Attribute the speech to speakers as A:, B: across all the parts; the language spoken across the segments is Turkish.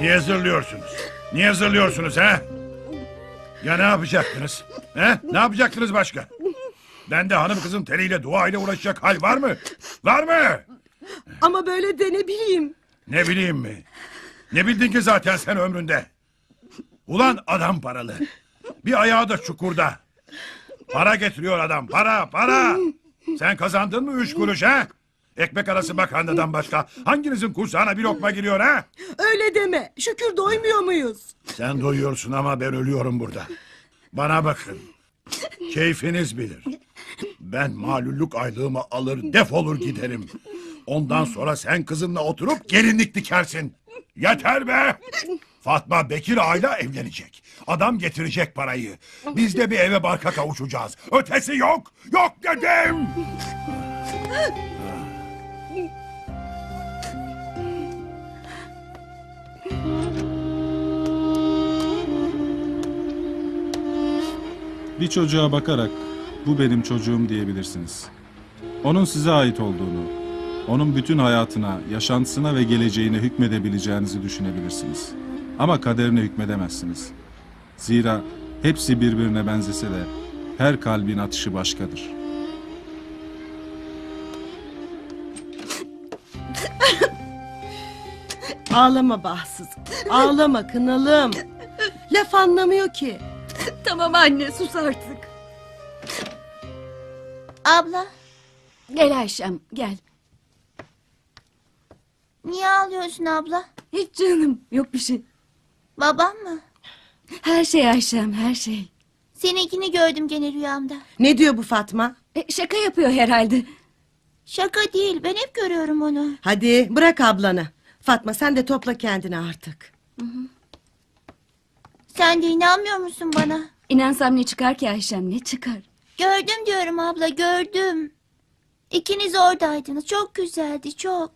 A: Niye zırlıyorsunuz? Niye zırlıyorsunuz ha? Ya ne yapacaktınız? He? Ne yapacaktınız başka? Ben de hanım kızın teliyle dua ile uğraşacak hal var mı? Var mı?
B: Ama böyle de ne bileyim.
A: Ne bileyim mi? Ne bildin ki zaten sen ömründe? Ulan adam paralı. Bir ayağı da çukurda. Para getiriyor adam. Para, para. Sen kazandın mı üç kuruş ha? Ekmek arası makarnadan başka hanginizin kursağına bir lokma giriyor ha?
B: Öyle deme. Şükür doymuyor muyuz?
A: Sen doyuyorsun ama ben ölüyorum burada. Bana bakın. Keyfiniz bilir. Ben malulluk aylığımı alır defolur giderim. Ondan sonra sen kızınla oturup gelinlik dikersin. Yeter be! Fatma Bekir Ayla evlenecek. Adam getirecek parayı. Biz de bir eve barka kavuşacağız. Ötesi yok. Yok dedim.
C: Bir çocuğa bakarak bu benim çocuğum diyebilirsiniz. Onun size ait olduğunu, onun bütün hayatına, yaşantısına ve geleceğine hükmedebileceğinizi düşünebilirsiniz. Ama kaderine hükmedemezsiniz. Zira hepsi birbirine benzese de her kalbin atışı başkadır.
B: Ağlama bahtsız. Ağlama kınalım. Laf anlamıyor ki.
D: Tamam anne sus artık.
E: Abla,
D: Gel Ayşem gel.
E: niye ağlıyorsun abla?
D: Hiç canım yok bir şey.
E: Babam mı?
D: Her şey Ayşem her şey.
E: Seninkini gördüm gene rüyamda.
B: Ne diyor bu Fatma?
D: E, şaka yapıyor herhalde.
E: Şaka değil, ben hep görüyorum onu.
B: Hadi bırak ablanı. Fatma sen de topla kendini artık.
E: Sen de inanmıyor musun bana?
D: İnansam ne çıkar ki Ayşem ne çıkar?
E: Gördüm diyorum abla, gördüm. İkiniz oradaydınız, çok güzeldi, çok.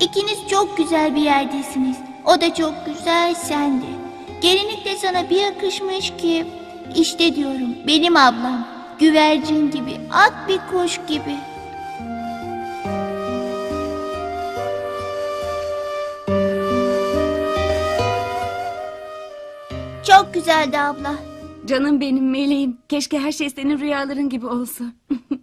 E: İkiniz çok güzel bir yerdesiniz. O da çok güzel, sen de. Gelinlik de sana bir yakışmış ki... İşte diyorum, benim ablam. Güvercin gibi, at bir kuş gibi. Çok güzeldi abla.
D: Canım benim meleğim. Keşke her şey senin rüyaların gibi olsa.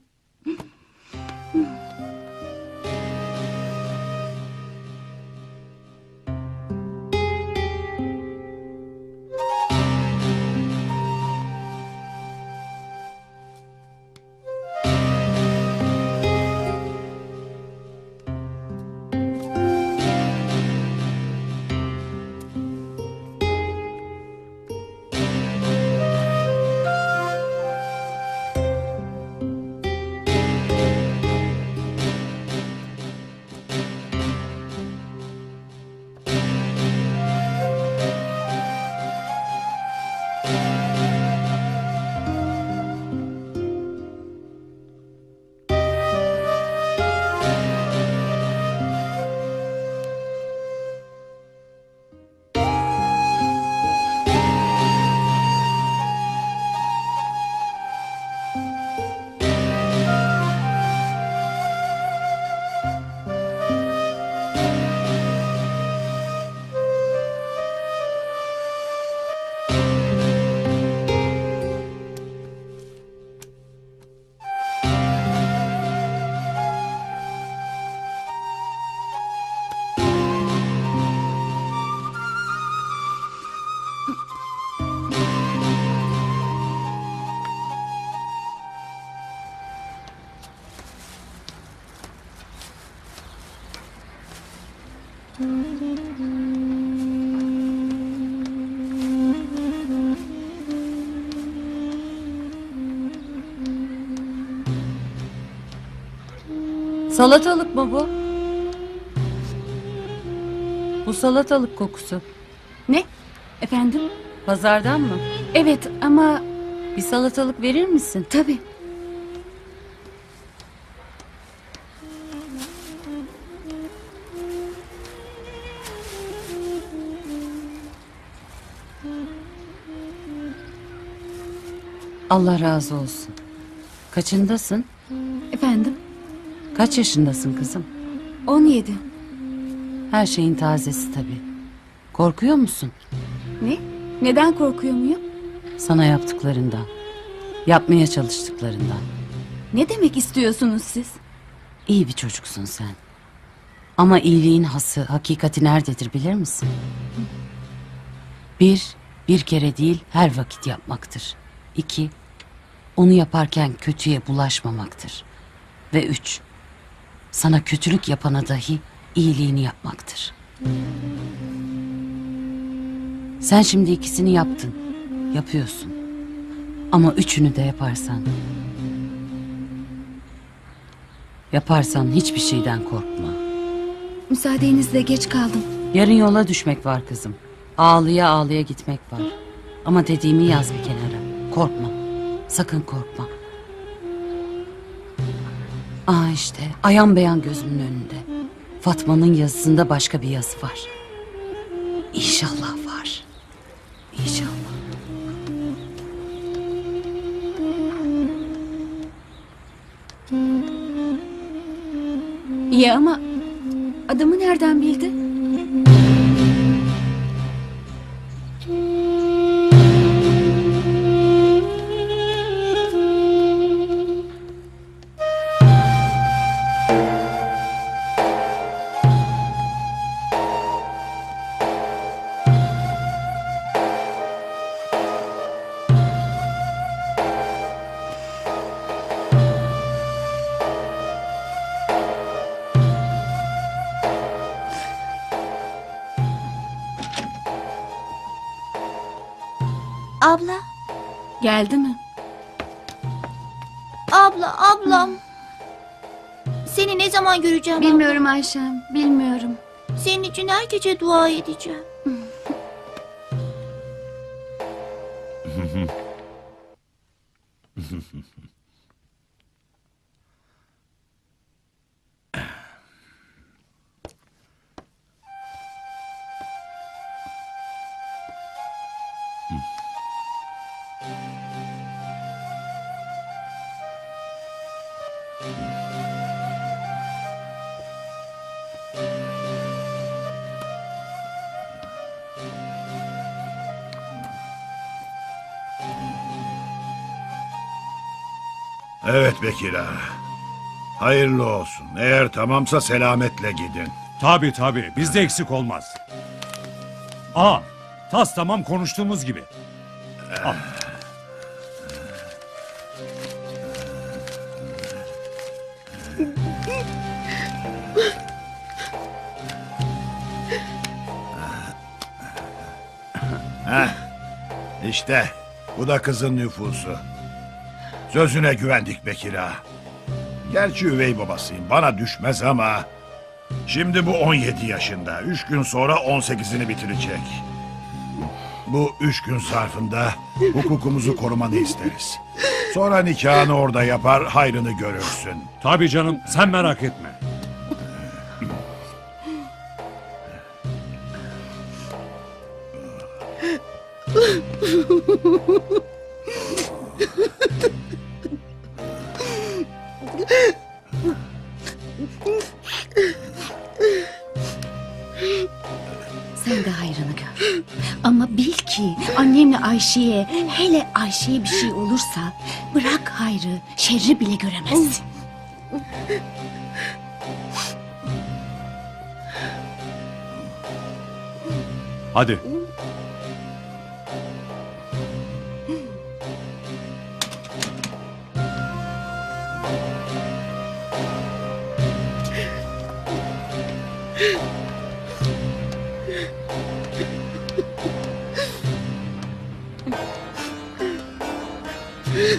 F: Salatalık mı bu? Bu salatalık kokusu.
D: Ne? Efendim?
F: Pazardan mı?
D: Evet ama
F: Bir salatalık verir misin?
D: tabii.
F: Allah razı olsun. Kaçındasın? Kaç yaşındasın kızım?
D: 17.
F: Her şeyin tazesi tabii. Korkuyor musun?
D: Ne? Neden korkuyor muyum?
F: Sana yaptıklarından. Yapmaya çalıştıklarından.
D: Ne demek istiyorsunuz siz?
F: İyi bir çocuksun sen. Ama iyiliğin hası, hakikati nerededir bilir misin? Bir, bir kere değil her vakit yapmaktır. İki, onu yaparken kötüye bulaşmamaktır. Ve üç, sana kötülük yapana dahi iyiliğini yapmaktır. Sen şimdi ikisini yaptın, yapıyorsun. Ama üçünü de yaparsan Yaparsan hiçbir şeyden korkma.
D: Müsaadenizle geç kaldım.
F: Yarın yola düşmek var kızım. Ağlıya ağlıya gitmek var. Ama dediğimi yaz bir kenara. Korkma. Sakın korkma. Aa işte ayan beyan gözümün önünde. Fatma'nın yazısında başka bir yazı var. İnşallah var. İnşallah.
D: İyi ama adımı nereden bildi?
E: Abla,
D: Geldi mi?
E: abla, ablam. Seni ne zaman göreceğim?
D: Bilmiyorum Ayşem, bilmiyorum.
E: Senin için her gece dua edeceğim.
A: Evet Bekir ağa. Hayırlı olsun. Eğer tamamsa selametle gidin.
G: Tabi tabi bizde eksik olmaz. Aa tas tamam konuştuğumuz gibi.
A: İşte bu da kızın nüfusu. Sözüne güvendik Bekir. Gerçi üvey babasıyım bana düşmez ama... Şimdi bu 17 yaşında. Üç gün sonra 18'ini bitirecek. Bu üç gün zarfında hukukumuzu korumanı isteriz. Sonra nikahını orada yapar, hayrını görürsün.
G: Tabi canım sen merak etme.
D: Sen de hayrını gör. Ama bil ki annemle Ayşe'ye, hele Ayşe'ye bir şey olursa bırak hayrı, şerri bile göremezsin.
G: Hadi.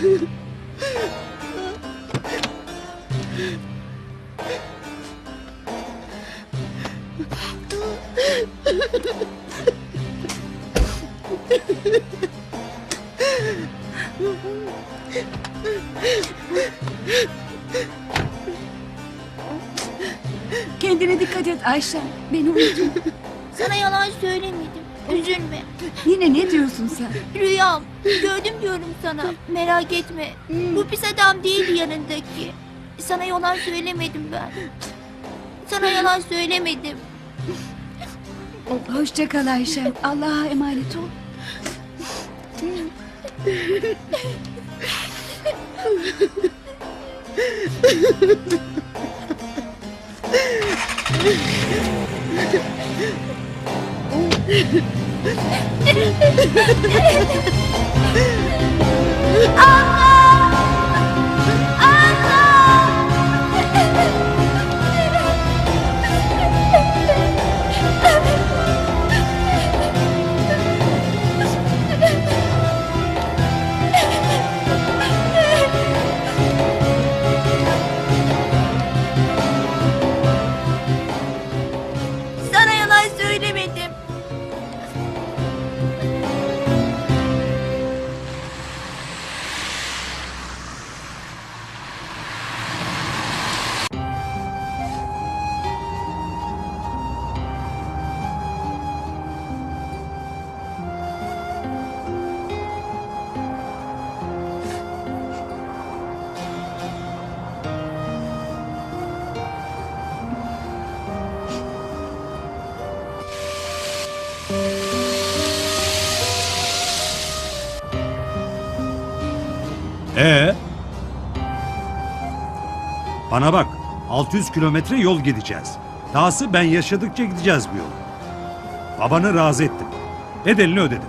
D: Kendine dikkat et Ayşem. Beni unutma.
E: Sana yalan söylemedim. Üzülme.
D: Yine ne diyorsun sen?
E: Rüyam. Gördüm diyorum sana. Merak etme. Bu pis adam değildi yanındaki. Sana yalan söylemedim ben. Sana yalan söylemedim.
D: Hoşça kal Ayşem. Allah'a emanet ol.
E: Sana
G: Bana bak. 600 kilometre yol gideceğiz. Dahası ben yaşadıkça gideceğiz bu yolu. Babanı razı ettim. Bedelini ödedim.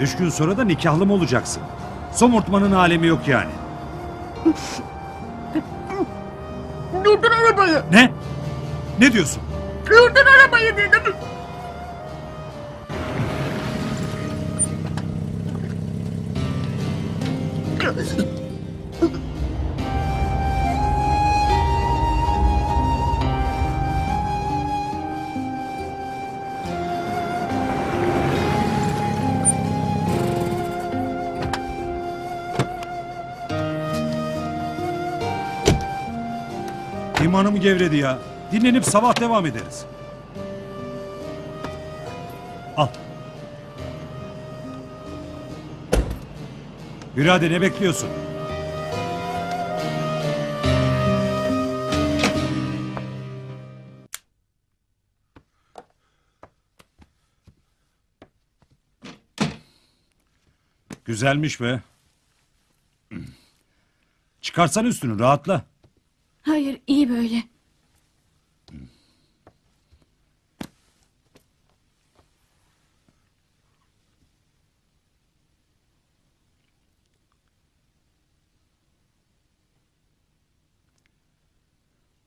G: Üç gün sonra da nikahlım olacaksın. Somurtmanın alemi yok yani.
H: Durdur arabayı.
G: Ne? Ne diyorsun?
H: Durdur arabayı dedim.
G: İmanım gevredi ya. Dinlenip sabah devam ederiz. Al. Hadi ne bekliyorsun? Güzelmiş be. Çıkarsan üstünü rahatla.
D: Hayır iyi böyle.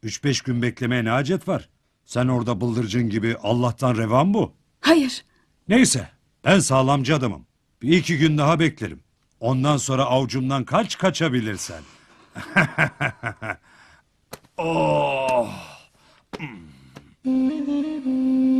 G: Üç beş gün beklemeye ne hacet var? Sen orada bıldırcın gibi Allah'tan revan bu.
D: Hayır.
G: Neyse ben sağlamcı adamım. Bir iki gün daha beklerim. Ondan sonra avcumdan kaç kaçabilirsen. Oh. Mm.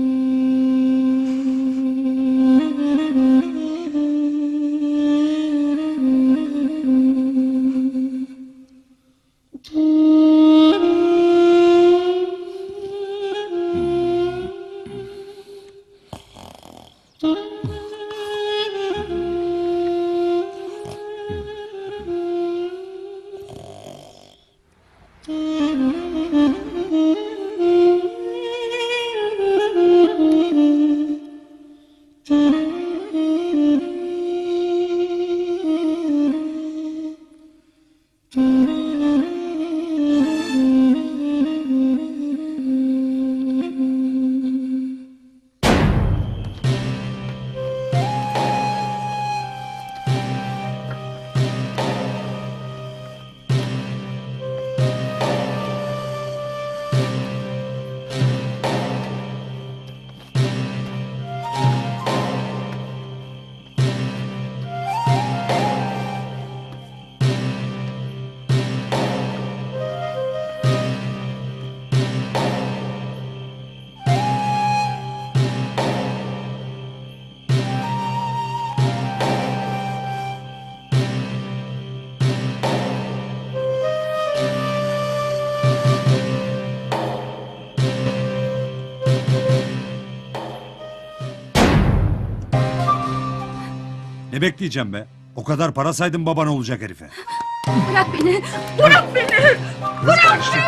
G: Ne bekleyeceğim be? O kadar para saydım baban olacak herife.
H: Bırak beni. Bırak beni.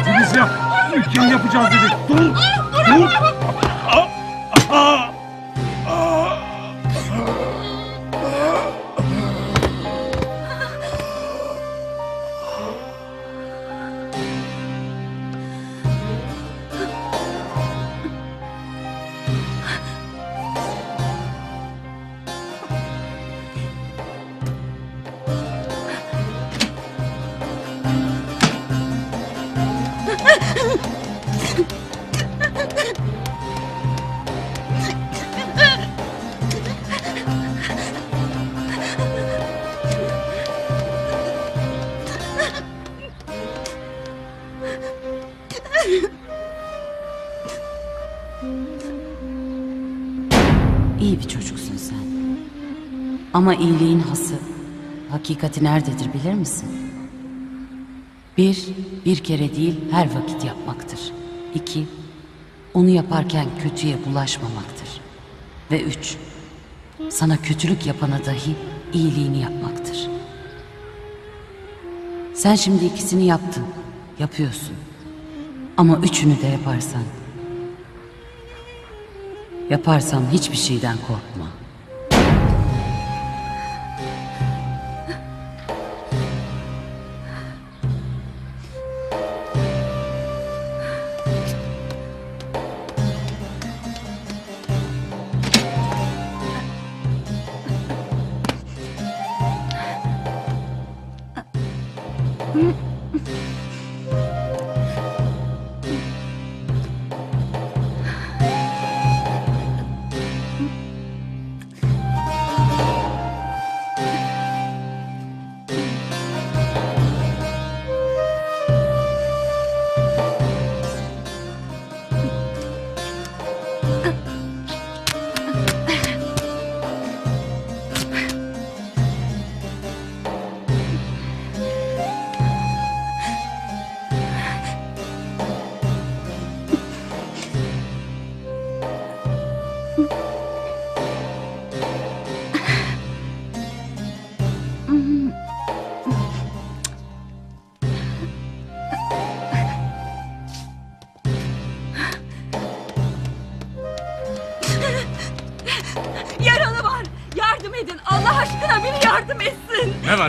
G: Filiz ya. Ülkeyi yapacağız dedik. Dur. Dur.
F: Ama iyiliğin hası, hakikati nerededir bilir misin? Bir, bir kere değil her vakit yapmaktır. İki, onu yaparken kötüye bulaşmamaktır. Ve üç, sana kötülük yapana dahi iyiliğini yapmaktır. Sen şimdi ikisini yaptın, yapıyorsun. Ama üçünü de yaparsan, yaparsan hiçbir şeyden korkma.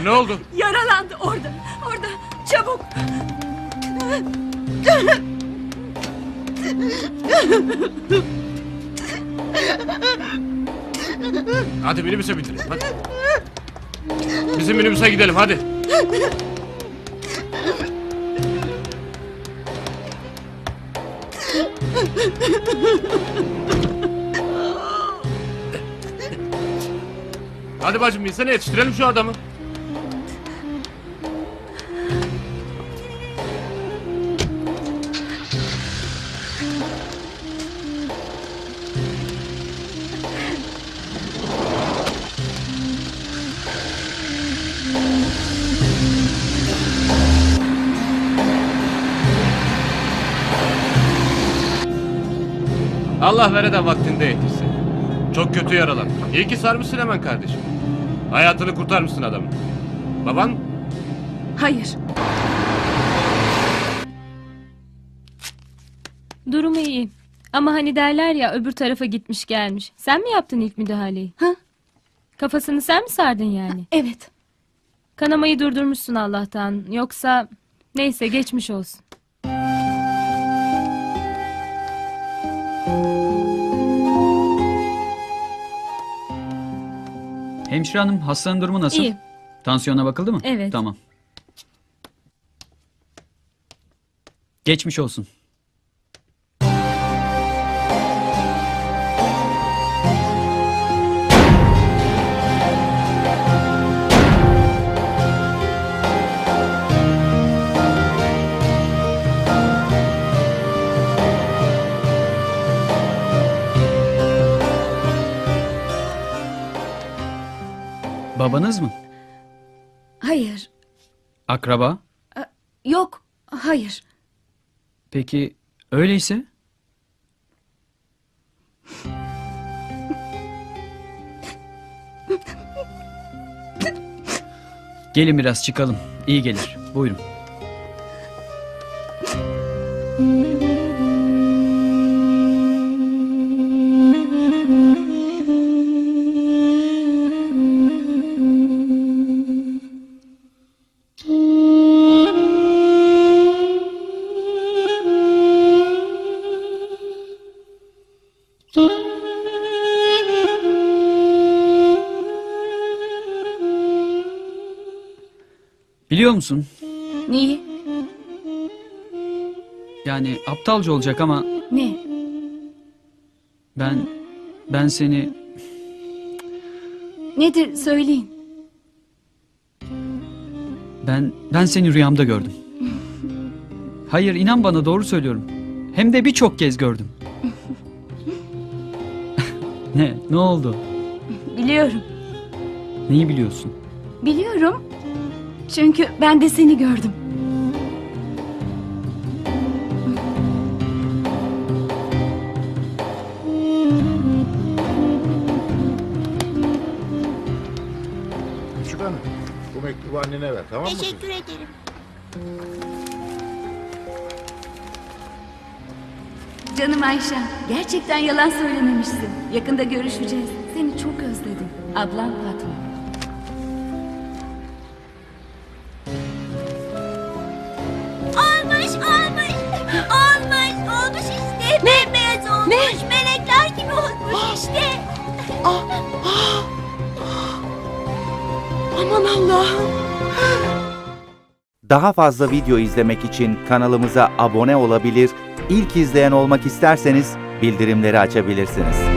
I: Ne oldu?
H: Yaralandı orada. Orada. Çabuk.
I: Hadi minibüse bitirin hadi. Bizim minibüse gidelim hadi. Hadi bacım binsene yetiştirelim şu adamı. Allah vere de vaktinde yetişsin. Çok kötü yaralan. İyi ki sarmışsın hemen kardeşim. Hayatını kurtarmışsın adamın. Baban
H: Hayır.
J: Durumu iyi. Ama hani derler ya öbür tarafa gitmiş gelmiş. Sen mi yaptın ilk müdahaleyi?
D: Ha?
J: Kafasını sen mi sardın yani?
D: Evet.
J: Kanamayı durdurmuşsun Allah'tan. Yoksa neyse geçmiş olsun.
K: Hemşire hanım hastanın durumu nasıl?
J: İyi.
K: Tansiyona bakıldı mı?
J: Evet.
K: Tamam. Geçmiş olsun. Babanız mı?
D: Hayır.
K: Akraba?
D: Yok. Hayır.
K: Peki öyleyse? Gelin biraz çıkalım. İyi gelir. Buyurun. Musun?
D: Neyi?
K: Yani aptalca olacak ama
D: Ne?
K: ben ben seni
D: Nedir söyleyin.
K: ben ben seni rüyamda gördüm. Hayır inan bana doğru söylüyorum. Hem de birçok kez gördüm. ne? Ne oldu?
D: Biliyorum.
K: Neyi biliyorsun?
D: Biliyorum. Çünkü ben de seni gördüm.
L: Küçük hanım, bu mektubu annene ver tamam mı?
E: Teşekkür ederim.
H: Canım Ayşem, gerçekten yalan söylememişsin. Yakında görüşeceğiz. Seni çok özledim. Ablam Fatma.
B: Aman Allah'ım.
M: Daha fazla video izlemek için kanalımıza abone olabilir, ilk izleyen olmak isterseniz bildirimleri açabilirsiniz.